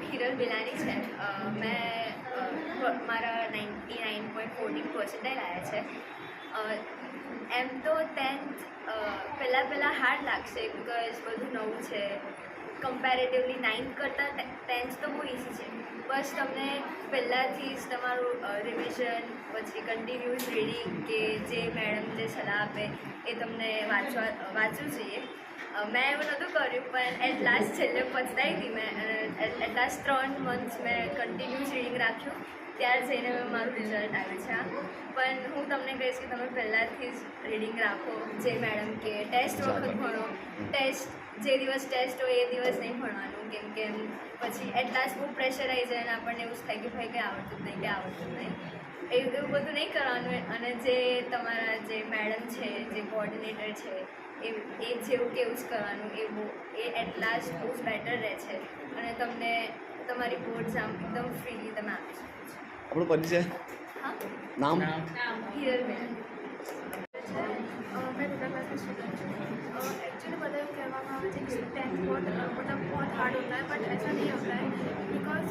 નામ હિરલ બિલાની છે. મેં મારા ninety nine point fourteen percentile આવ્યા છે. એમ તો ટેન્થ પહેલાં પહેલાં હાર્ડ લાગશે બિકોઝ બધું નવું છે. કમ્પેરેટિવલી નાઇન્થ કરતાં ટેન્થ તો બહુ ઇઝી છે. બસ તમને પહેલાંથી જ તમારું રિવિઝન પછી કન્ટિન્યુઅસ રીડિંગ કે જે મેડમ જે સલાહ આપે એ તમને વાંચવા, વાંચવું જોઈએ. મેં એવું નહોતું કર્યું પણ એટ લાસ્ટ છેલ્લે પછતાઈ હતી મેં એટ લાસ્ટ ત્રણ મંથ્સ મેં કન્ટિન્યુઅસ રીડિંગ રાખ્યું ત્યાર જઈને મેં મારું રિઝલ્ટ આવ્યું છે પણ હું તમને કહીશ કે તમે પહેલાંથી જ રીડિંગ રાખો જે મેડમ કે ટેસ્ટ વખત ભણો. ટેસ્ટ જે દિવસ ટેસ્ટ હોય એ દિવસ નહીં ભણવાનું કેમ કે પછી એટ લાસ્ટ બહુ પ્રેશર આવી જાય અને આપણને એવું જ થાય કે ભાઈ કંઈ આવડતું નહીં કે આવડતું નહીં. એવું એવું બધું નહીં કરવાનું અને જે તમારા જે મેડમ છે જે કોઓર્ડિનેટર છે એ એ જેવું કેવું જ કરવાનું એ બહુ એ એટ લાસ્ટ બહુ જ બેટર રહે છે અને તમને તમારી બોર્ડ્સ આમ એકદમ ફ્રીલી તમે આપી શકો છો આપણો પરિચય હા નામ હિરલબેન मैं रुद्रा क्लास में स्टूडेंट हूँ एक्चुअली पता है कहवामा આવે છે कि टेंथ बहुत मतलब बहुत हार्ड होता है बट ऐसा नहीं होता है बिकॉज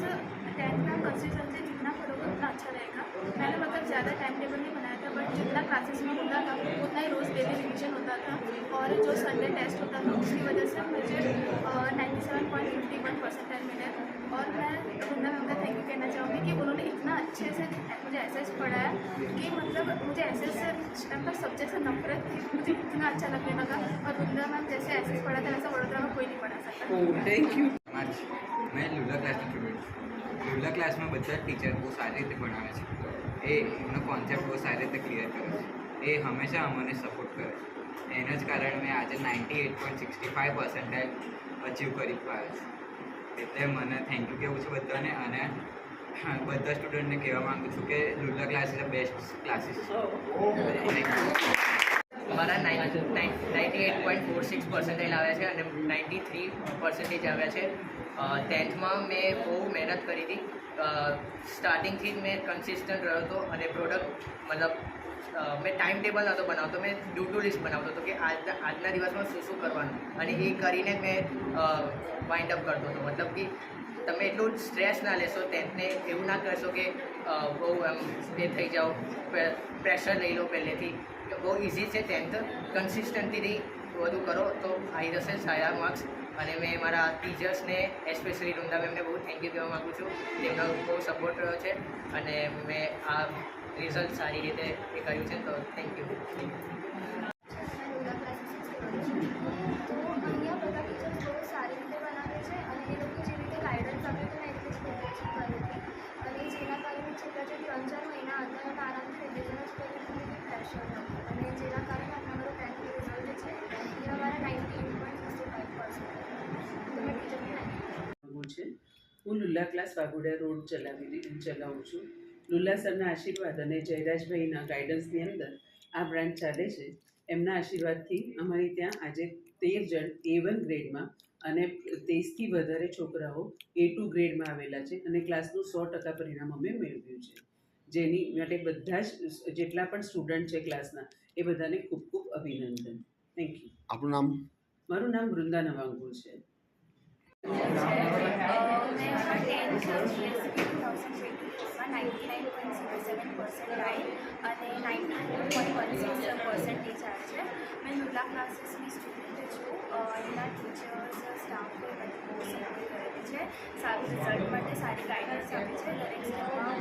टेंथ में हम कंसिस्टेंसी जितना पढ़ोगे उतना अच्छा रहेगा मैंने मतलब ज़्यादा टाइम टेबल नहीं बनाया था बट जितना क्लासेस में होता था उतना ही रोज़ डेली रिविजन होता था और जो संडे टेस्ट होता था उसकी वजह से मुझे ninety seven point fifty one percentile मिले और मैं उनका उनका थैंक यू कहना चाहूँगी कि उन्होंने इतना अच्छे से मुझे एसेस पढ़ाया कि मतलब मुझे एसेस से मतलब सब्जेक्ट से नफरत थी मुझे इतना अच्छा लगने लगा और उनका मैम जैसे एसेस पढ़ा था वैसा वडोदरा में कोई नहीं पढ़ा सकता थैंक यू मैं लूला क्लास स्टूडेंट સ્ટુડન્ટ ક્લાસમાં બધા જ ટીચર બહુ સારી રીતે ભણાવે છે. એ એમનો કોન્સેપ્ટ બહુ સારી રીતે ક્લિયર કરે છે. એ હંમેશા અમને સપોર્ટ કરે છે. એના જ કારણે મેં આજે ninety eight point sixty five percentile achieve કરી પાયો છે. એટલે મને થેન્ક યુ કહેવું છે બધાને અને બધા સ્ટુડન્ટને કહેવા માગું છું કે Lulla class is best classes thank you મારા ninety eight point four six percentage આવ્યા છે અને નાઇન્ટી થ્રી પર્સન્ટેજ આવ્યા છે. ટેન્થમાં મેં બહુ મહેનત કરી હતી. સ્ટાર્ટિંગથી જ મેં કન્સિસ્ટન્ટ રહ્યો હતો અને પ્રોડક્ટ મતલબ મેં ટાઈમ ટેબલ નહોતો બનાવતો. મેં ડ્યુ ટુ લિસ્ટ બનાવતો હતો કે આજના આજના દિવસમાં શું શું કરવાનું. અને એ કરીને મેં વાઇન્ડ અપ કરતો હતો. મતલબ કે તમે એટલું સ્ટ્રેસ ના લેશો ટેન્થને એવું ના કરશો કે બહુ એમ એ થઈ જાઓ પ્રેશર લઈ લો પહેલેથી. બહુ ઇઝી છે ટેન્થ કન્સિસ્ટન્સીથી બધું કરો તો આવી જશે સારા માર્ક્સ અને મેં મારા ટીચર્સને એસ્પેશિયલી વૃંદા મેમને બહુ થેન્ક યુ કહેવા માગું છું. તેમનો બહુ સપોર્ટ રહ્યો છે. અને મેં આ રિઝલ્ટ સારી રીતે એ કર્યું છે, તો થેન્ક યુ થેન્ક યુ છે. હું લુલ્લા ક્લાસ વાઘોડિયા રોડ ચલાવી ચલાવું છું. લુલ્લા સરના આશીર્વાદ અને જયરાજભાઈના ગાઈડન્સની અંદર આ બ્રાન્ચ ચાલે છે. એમના આશીર્વાદથી અમારી ત્યાં આજે તેર જણ એ વન ગ્રેડમાં અને તેસથી વધારે છોકરાઓ એ ટુ ગ્રેડમાં આવેલા છે અને ક્લાસનું સો ટકા પરિણામ અમે મેળવ્યું છે. જેની માટે બધા જ જેટલા પણ સ્ટુડન્ટ છે ક્લાસના એ બધાને ખૂબ ખૂબ અભિનંદન. થેન્ક યુ આપણું નામ? મારું નામ વૃંદા નવાંકુર છે. અને ninety four point one six percentage છે મેં લુલા ક્લાસીસની સ્ટુડન્ટ છું એના ટીચર્સ સ્ટાફ બહુ સારી કરેલી છે સારું રિઝલ્ટ માટે સારી ગાઈડન્સ આપી છે દરેક સ્ટેપમાં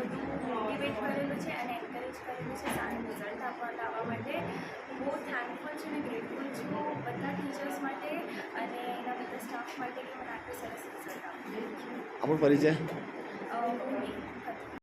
બધું મોટિવેટ કરેલું છે અને એન્કરેજ કરેલું છે સારું રિઝલ્ટ આપવા લાવવા માટે બહુ થેન્કફુલ છું અને ગ્રેટફુલ છું બધા ટીચર્સ આપણો પરિચય.